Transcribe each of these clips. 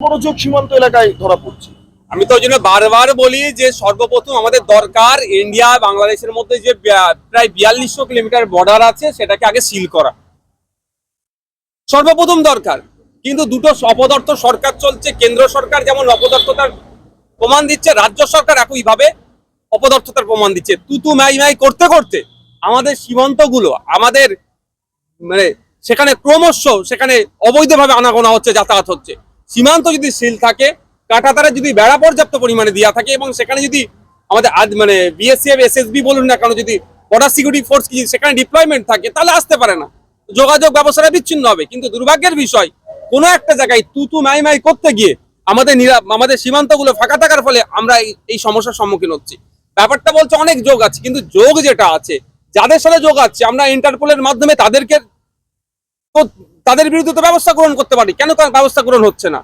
মনোযোগ সীমান্ত এলাকায় ধরা পড়ছে। আমি তো ওই জন্য বারবার বলি যে সর্বপ্রথম আমাদের দরকার ইন্ডিয়া বাংলাদেশের মধ্যে যে প্রায় বিয়াল্লিশশো কিলোমিটার বর্ডার আছে, সেটাকে আগে সিল করা। সর্বপ্রথম দরকার। কিন্তু দুটো অপদার্থ সরকার চলছে, কেন্দ্র সরকার যেমন অপদার্থতার প্রমাণ দিচ্ছে, রাজ্য সরকার একইভাবে অপদার্থতার প্রমাণ দিচ্ছে। তুতু মাই মাই করতে করতে আমাদের সীমান্তগুলো, আমাদের মানে সেখানে ক্রমশ সেখানে অবৈধভাবে আনাগোনা হচ্ছে, যাতায়াত হচ্ছে। সীমান্ত যদি সিল থাকে, কাঁটাতারে যদি বেড়া পর্যাপ্ত পরিমাণে দেওয়া থাকে এবং সেখানে যদি আমাদের আজ মানে বিএসএফ এসএসবি বলুন না কেন, যদি বর্ডার সিকিউরিটি ফোর্স সেখানে ডিপ্লয়মেন্ট থাকে, তাহলে আসতে পারে না। যোগাযোগ ব্যবস্থাটা বিচ্ছিন্ন হবে। কিন্তু দুর্ভাগ্যের বিষয়, কোনো একটা জায়গায় তুতু মাই মাই করতে গিয়ে আমাদের আমাদের সীমান্তগুলো ফাঁকা থাকার ফলে আমরা এই- সমস্যার সম্মুখীন হচ্ছি। ব্যাপারটা বলছে অনেক যোগ আছে, কিন্তু যোগ যেটা আছে, যাদের সাথে যোগ আছে, আমরা ইন্টারপোলের মাধ্যমে তাদেরকে তাদের বিরুদ্ধে তো ব্যবস্থা গ্রহণ করতে পারি। কেন তার ব্যবস্থা গ্রহণ হচ্ছে না?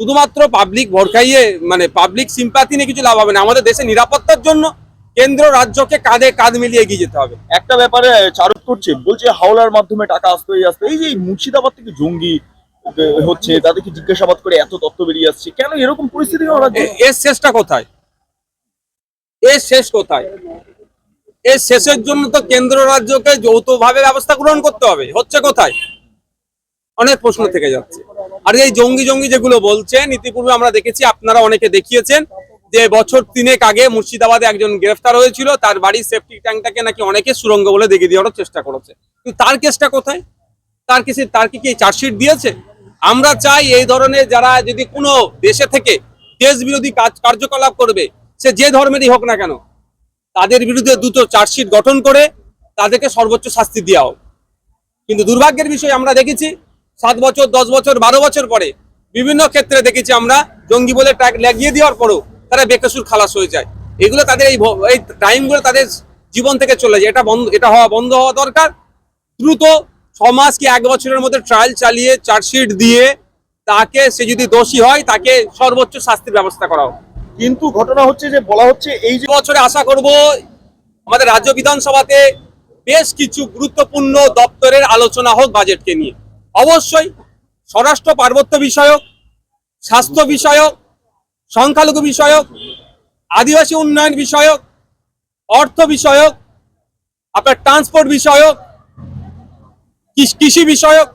শুধুমাত্র পাবলিক ভরকাইয়ে মানে পাবলিক সিম্পাতি নিয়ে কিছু লাভ হবে না। আমাদের দেশের নিরাপত্তার জন্য কেন্দ্র রাজ্যকে কাঁধে কাঁধ মিলিয়ে এগিয়ে যেতে হবে। একটা ব্যাপারে চারুত করছে বলছে হাওলার মাধ্যমে টাকা আসতে আসতে এই যে মুর্শিদাবাদ থেকে জঙ্গি হচ্ছে তাদেরকে জিজ্ঞাসাবাদ করে এত তথ্য বেরিয়ে আসছে কেন এরকম পরিস্থিতি এর শেষটা কোথায়? এর শেষ কোথায়? এর শেষের জন্য তো কেন্দ্র রাজ্যকে যৌথভাবে ব্যবস্থা গ্রহণ করতে হবে। হচ্ছে কোথায়? অনেক প্রশ্ন থেকে যাচ্ছে। আর এই জঙ্গি জঙ্গি যেগুলো বলছেন, ইতিপূর্বে আমরা দেখেছি, আপনারা অনেকে দেখিয়েছেন যে বছর তিনেক আগে মুর্শিদাবাদে একজন গ্রেফতার হয়েছিল, তার বাড়ির সেফটি ট্যাঙ্কটাকে নাকি অনেকে সুরঙ্গ বলে দেখিয়ে দেওয়ার চেষ্টা করেছে। কিন্তু তার কেসটা কোথায়? তার কেসে তার কি কি চার্জশিট দিয়েছে? আমরা চাই এই ধরনের যারা যদি কোনো দেশে থেকে দেশ বিরোধী কাজ, কার্যকলাপ করবে, সে যে ধর্মেরই হোক না কেন, তাদের বিরুদ্ধে দুটো চার্জশিট গঠন করে তাদেরকে সর্বোচ্চ শাস্তি দেওয়া হোক। কিন্তু দুর্ভাগ্যের বিষয় আমরা দেখেছি সাত বছর দশ বছর বারো বছর পরে বিভিন্ন ক্ষেত্রে দেখেছি আমরা জঙ্গি বলে ট্যাগ লাগিয়ে দেওয়ার পরও তারা বেকসুর খালাস হয়ে যায়। এগুলো তাদের এই এই টাইমগুলো তাদের জীবন থেকে চলে যায়। এটা বন্ধ এটা হওয়া বন্ধ হওয়া দরকার। দ্রুত ছ মাস কি এক বছরের মধ্যে ট্রায়াল চালিয়ে চার্জশিট দিয়ে তাকে সে যদি দোষী হয় তাকে সর্বোচ্চ শাস্তির ব্যবস্থা করা হোক। কিন্তু ঘটনা হচ্ছে যে বলা হচ্ছে এই যে বছরে আশা করব আমাদের রাজ্য বিধানসভাতে বেশ কিছু গুরুত্বপূর্ণ দপ্তরের আলোচনা হোক বাজেটকে নিয়ে। অবশ্যই স্বরাষ্ট্র পার্বত্য বিষয়ক, স্বাস্থ্য বিষয়ক, সংখ্যালঘু বিষয়ক, আদিবাসী উন্নয়ন বিষয়ক, অর্থ বিষয়ক, আপনার ট্রান্সপোর্ট বিষয়ক, কৃষ- বিষয়ক,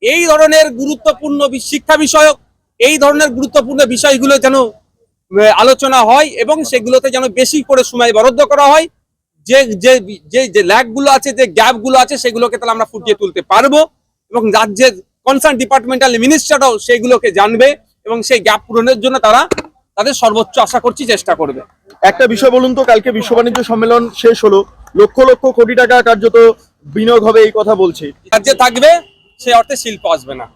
এই ধরনের গুরুত্বপূর্ণ শিক্ষা বিষয়ক, এই ধরনের গুরুত্বপূর্ণ বিষয়গুলো যেন আলোচনা হয় এবং সেগুলোতে যেন বেশি করে সময় বরাদ্দ করা হয়। যে যে যে ল্যাগগুলো আছে, যে গ্যাপগুলো আছে, সেগুলোকে তাহলে আমরা ফুটিয়ে তুলতে পারব। এবং রাজ্যের কনসার্ন ডিপার্টমেন্টাল মিনিস্টারও সেগুলোকে জানবে এবং সেই গ্যাপ পূরণের জন্য তারা তাদের সর্বোচ্চ আশা করছি চেষ্টা করবে। একটা বিষয় বলুন তো কালকে বিশ্ব বাণিজ্য সম্মেলন শেষ হলো লক্ষ লক্ষ কোটি টাকা কার্যত বিনিয়োগ হবে এই কথা বলছে। রাজ্যে থাকবে সে অর্থে শিল্প আসবে না।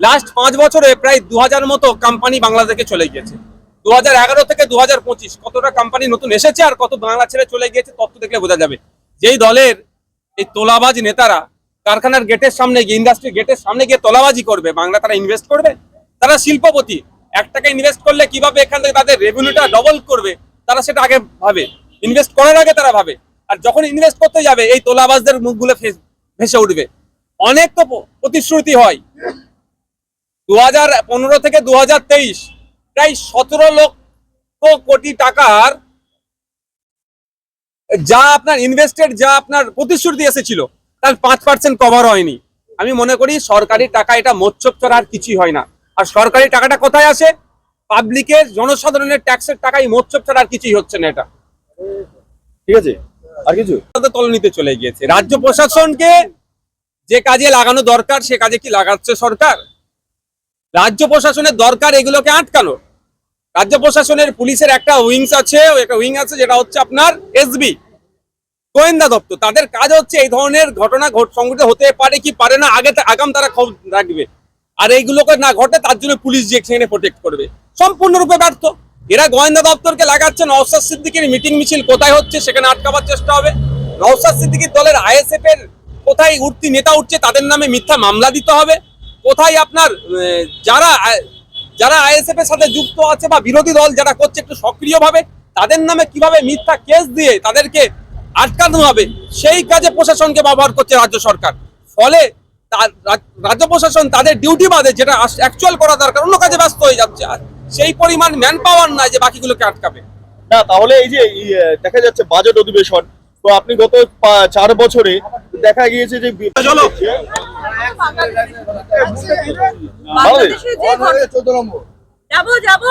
লাস্ট পাঁচ বছরে প্রায় দু হাজার মতো কোম্পানি বাংলাদেশে চলে গিয়েছে। দু হাজার এগারো থেকে দু হাজার পঁচিশ কতটা কোম্পানি নতুন এসেছে আর কত বাংলা ছেড়ে চলে গিয়েছে তথ্য দেখলে বোঝা যাবে। যেই দলের এই তোলাবাজ নেতারা কারখানার গেটের সামনে গিয়ে ইন্ডাস্ট্রি গেটের সামনে গিয়ে তোলাবাজি করবে, বাংলা তারা ইনভেস্ট করবে? তারা শিল্পপতি, এক টাকা ইনভেস্ট করলে কীভাবে এখান থেকে তাদের রেভিনিউটা ডবল করবে? তারা সেটা আগে ভাবে। ইনভেস্ট করার আগে তারা ভাবে। আর যখন ইনভেস্ট করতে যাবে, এই তোলাবাজদের মুখগুলো ভেসে উঠবে। অনেক তো প্রতিশ্রুতি হয়। দু হাজার পনেরো থেকে দু হাজার তেইশ, প্রায় সতেরো লক্ষ কোটি টাকার যা আপনার ইনভেস্টেড যা আপনার প্রতিশ্রুতি এসেছিল তার পাঁচ পার্সেন্ট কভার হয়নি। আমি মনে করি সরকারি টাকা এটা মোচ্ছপ ছাড়া আর কিছুই হয় না। আর সরকারি টাকাটা কোথায় আসে? পাবলিকের জনসাধারণের ট্যাক্সের টাকাই মোচ্ছপ ছাড়া আর কিছুই হচ্ছে না এটা। ঠিক আছে? আর কিছু? তলনিতে চলে গিয়েছে। রাজ্য প্রশাসনকে যে কাজে লাগানো দরকার, সে কাজে কি লাগাচ্ছে সরকার? রাজ্য প্রশাসনের দরকার এগুলোকে আটকানো। রাজ্য প্রশাসনের পুলিশের একটা উইংস আছে, একটা উইং আছে, যেটা হচ্ছে আপনার এসবি গোয়েন্দা দপ্তর। তাদের কাজ হচ্ছে এই ধরনের ঘটনা ঘট সংঘটিত হতে পারে কি পারে না, আগে আগাম তারা খবর রাখবে। আর এইগুলোকে না ঘটে, তার জন্য পুলিশ যে সেখানে প্রোটেক্ট করবে। সম্পূর্ণরূপে ব্যর্থ। এরা গোয়েন্দা দপ্তরকে লাগাচ্ছে নওসাদ সিদ্দিকের মিটিং মিছিল কোথায় হচ্ছে সেখানে আটকাবার চেষ্টা হবে। নওসাদ সিদ্দিকির দলের আইএসএফ এর কোথায় উঠতি নেতা উঠছে তাদের নামে মিথ্যা মামলা দিতে হবে। কোথায় আপনার যারা যারা আইএসএফ এর সাথে যুক্ত আছে বা বিরোধী দল যারা করছে একটু সক্রিয়ভাবে, তাদের নামে কীভাবে মিথ্যা কেস দিয়ে তাদেরকে আটকানো হবে। সেই কাজে প্রশাসনকে ব্যবহার করছে রাজ্য সরকার। ফলে রাজ্য প্রশাসন তাদের ডিউটি বাদে যেটা অ্যাকচুয়াল করা দরকার অন্য কাজে ব্যস্ত হয়ে যাচ্ছে। আর সেই পরিমাণ ম্যান পাওয়ার নাই যে বাকিগুলোকে আটকাবে। না তাহলে এই যে দেখা যাচ্ছে বাজেট অধিবেশন। তো আপনি গত চার বছরে দেখা গিয়েছে যে চলো। বাংলাদেশে যে যাব যাব।